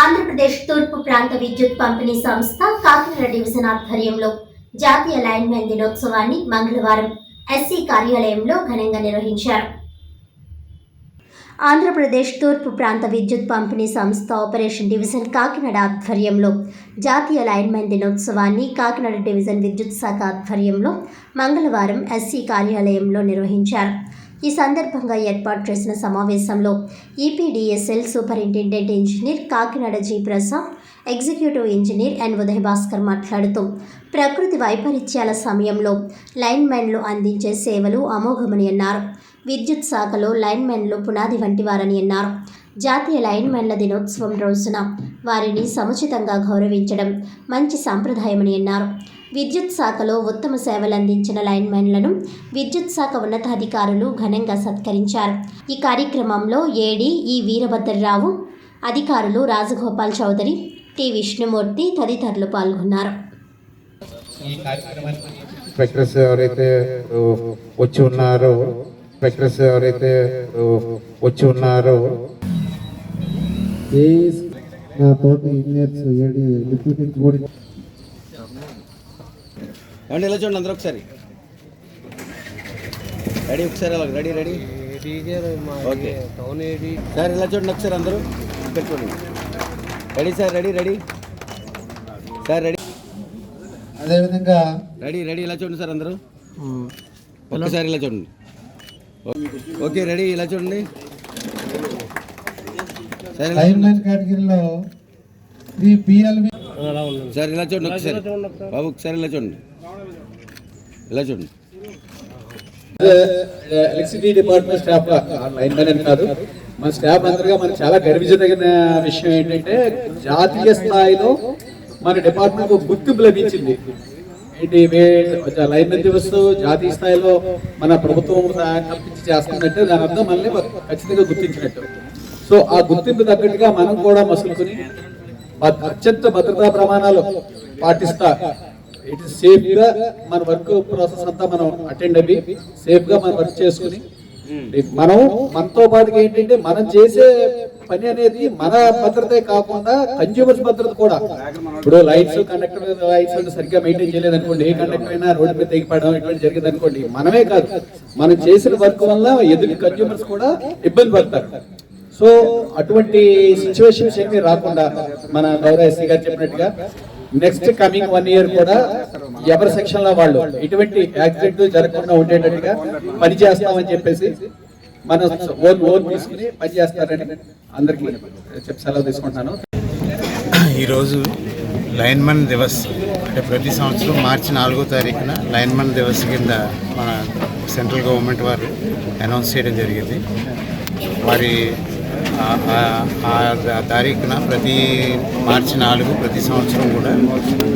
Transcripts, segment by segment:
ఆంధ్రప్రదేశ్ తూర్పు ప్రాంత విద్యుత్ పంపిణీ సంస్థ కాకినాడ డివిజన్ ఆధ్వర్యంలో జాతీయ లైన్మెన్ దినోత్సవాన్ని మంగళవారం ఎస్సీ కార్యాలయంలో ఘనంగా నిర్వహించారు. ఆంధ్రప్రదేశ్ తూర్పు ప్రాంత విద్యుత్ పంపిణీ సంస్థ ఆపరేషన్ డివిజన్ కాకినాడ ఆధ్వర్యంలో జాతీయ లైన్మెన్ దినోత్సవాన్ని కాకినాడ డివిజన్ విద్యుత్ శాఖ ఆధ్వర్యంలో మంగళవారం ఎస్సీ కార్యాలయంలో నిర్వహించారు. ఈ సందర్భంగా ఏర్పాటు చేసిన సమావేశంలో EPDSL superintendent engineer Kakinada G Prasad executive engineer N Uday Bhaskar మాట్లాడుతూ ప్రకృతి వైపరీత్యాల సమయంలో లైన్మెన్లు అందించే సేవలు అమోఘమని అన్నారు. విద్యుత్ శాఖలో లైన్మెన్లు పునాది వంటి వారని అన్నారు. జాతీయ లైన్మెన్ల దినోత్సవం రోజున వారిని సముచితంగా గౌరవించడం మంచి సాంప్రదాయమని అన్నారు. విద్యుత్ శాఖలో ఉత్తమ సేవలు అందించిన లైన్మెన్లను విద్యుత్ శాఖ ఉన్నతాధికారులు ఘనంగా సత్కరించారు. ఈ కార్యక్రమంలో ఏడీ ఈ వీరభద్రరావు అధికారులు రాజగోపాల్ చౌదరి టి విష్ణుమూర్తి తదితరులు పాల్గొన్నారు. స్పెక్టర్స్ ఎవరైతే వచ్చి ఉన్నారో స్పెక్టర్స్ ఎవరైతే ఓ, వచ్చి ఉన్నారో. ఏఎస్ నా తోటి ఇంజనీర్స్ ఏడి డిప్యూటీ ఏమండి ఇలా చూడండి అందరూ ఒకసారి. రెడీ ఒకసారి రెడీ రెడీ ఓకే సార్ ఇలా చూడండి ఒకసారి అందరూ. చూడండి. Ready sir? Ready ready sir ready అదేవిధంగా రెడీ రెడీ ఇలా చూడండి సార్ అందరూ. ఒక్కసారి ఇలా చూడండి. ఓకే రెడీ ఇలా చూడండి. సార్ లైన్ కేటగిరీలో పిఎల్వి సార్ ఇలా చూడండి ఒకసారి. బాబు ఒకసారి ఇలా చూడండి. ఇలా చూడండి. Electricity department staff line man అని కాదు మన స్టాఫ్ అందరిగా మనకు చాలా గర్వించదగిన విషయం ఏంటంటే జాతీయ స్థాయిలో మన డిపార్ట్మెంట్ గుర్తింపు లభించింది. ఏంటి లైన్ మెన్ దివస్ జాతీయ స్థాయిలో మన ప్రభుత్వం కల్పించి చేస్తున్నట్టే దాని అర్థం మనల్ని ఖచ్చితంగా గుర్తించినట్టు. సో ఆ గుర్తింపు తగ్గట్టుగా మనం కూడా మసులుకుని అత్యంత భద్రతా ప్రమాణాలు పాటిస్తా ఇట్ ఇస్ సేఫ్గా మన వర్క్ ప్రాసెస్ అంతా మనం అటెండ్ అయ్యి సేఫ్గా మన వర్క్ చేసుకుని. మనం మనతో పాటుగా ఏంటంటే మనం చేసే పని అనేది మన భద్రతే కాకుండా కన్జ్యూమర్స్ భద్రత కూడా. ఇప్పుడు లైట్స్ కండక్టర్ లైట్స్ సరిగ్గా మెయింటైన్ చేయలేదు అనుకోండి. ఏ కండక్టర్ అయినా రోడ్డు మీద తెగిపడడం ఇటువంటి జరిగింది అనుకోండి. మనమే కాదు. మనం చేసిన వర్క్ వల్ల ఎదుటి కన్జ్యూమర్స్ కూడా ఇబ్బంది పడతారు. సో అటువంటి సిచ్యువేషన్స్ ఏమీ రాకుండా మన గౌరవ ఎస్సీ గారు చెప్పినట్టుగా నెక్స్ట్ కమింగ్ వన్ ఇయర్ కూడా ఎవరి సెక్షన్లో వాళ్ళు? ఎటువంటి యాక్సిడెంట్ జరగకుండా ఉండేటట్టుగా పని చేస్తామని చెప్పేసి మన ఓన్ ఓన్ తీసుకుని పని చేస్తారని అందరికీ చెప్పి సెలవు తీసుకుంటాను ఈరోజు లైన్మన్ దివస్ అంటే ప్రతి సంవత్సరం మార్చి నాలుగో తారీఖున లైన్మన్ దివస్ కింద మన సెంట్రల్ గవర్నమెంట్ వారు అనౌన్స్ చేయడం జరిగింది. వారి తారీఖున ప్రతి మార్చి నాలుగు ప్రతి సంవత్సరం కూడా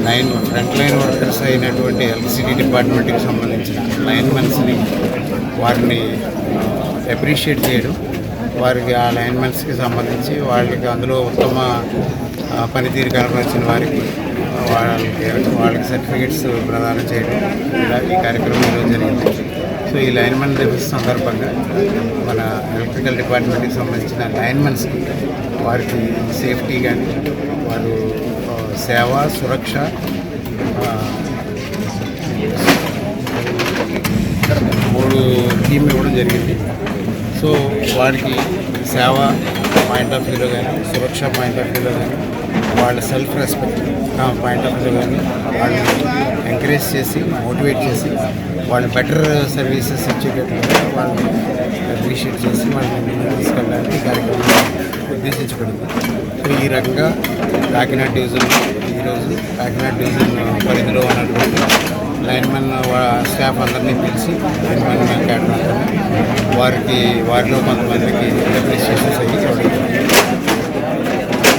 లైన్ ఫ్రంట్ లైన్ వర్కర్స్ అయినటువంటి ఎలక్ట్రిసిటీ డిపార్ట్మెంట్కి సంబంధించిన లైన్మెన్స్ని వారిని అప్రిషియేట్ చేయడం వారికి ఆ లైన్ మెన్స్కి సంబంధించి వాళ్ళకి అందులో ఉత్తమ పనితీరు కనపరిచిన వారికి వాళ్ళకి వాళ్ళకి సర్టిఫికెట్స్ ప్రదానం చేయడం ఇలా ఈ కార్యక్రమం ఈరోజు జరిగింది. సో ఈ లైన్మెన్ దివస్ సందర్భంగా మన ఎలక్ట్రికల్ డిపార్ట్మెంట్కి సంబంధించిన లైన్మెన్స్కి వారికి సేఫ్టీ కానీ వారు సేవ సురక్ష మూడు థీమ్ ఇవ్వడం జరిగింది. సో వారికి సేవ పాయింట్ ఆఫ్ వ్యూలో కానీ సురక్ష పాయింట్ ఆఫ్ వ్యూలో కానీ వాళ్ళ సెల్ఫ్ రెస్పెక్ట్ పాయింట్ ఆఫ్ వ్యూలో కానీ వాళ్ళని ఎంకరేజ్ చేసి మోటివేట్ చేసి వాళ్ళు బెటర్ సర్వీసెస్ ఇచ్చేటట్టుగా వాళ్ళని అప్రిషియేట్ చేసి వాళ్ళని తీసుకెళ్ళడానికి కార్యక్రమం ఉద్దేశించబడింది. సో ఈ రకంగా కాకినాడ డివిజన్ ఈరోజు కాకినాడ డివిజన్ పరిధిలో ఉన్నటువంటి లైన్మెన్ స్టాఫ్ అందరినీ పిలిచి లైన్మెన్ క్యాడర్ అందరినీ వారికి వారిలో కొంతమందికి అప్రిషియేషన్స్ అయ్యి చూడండి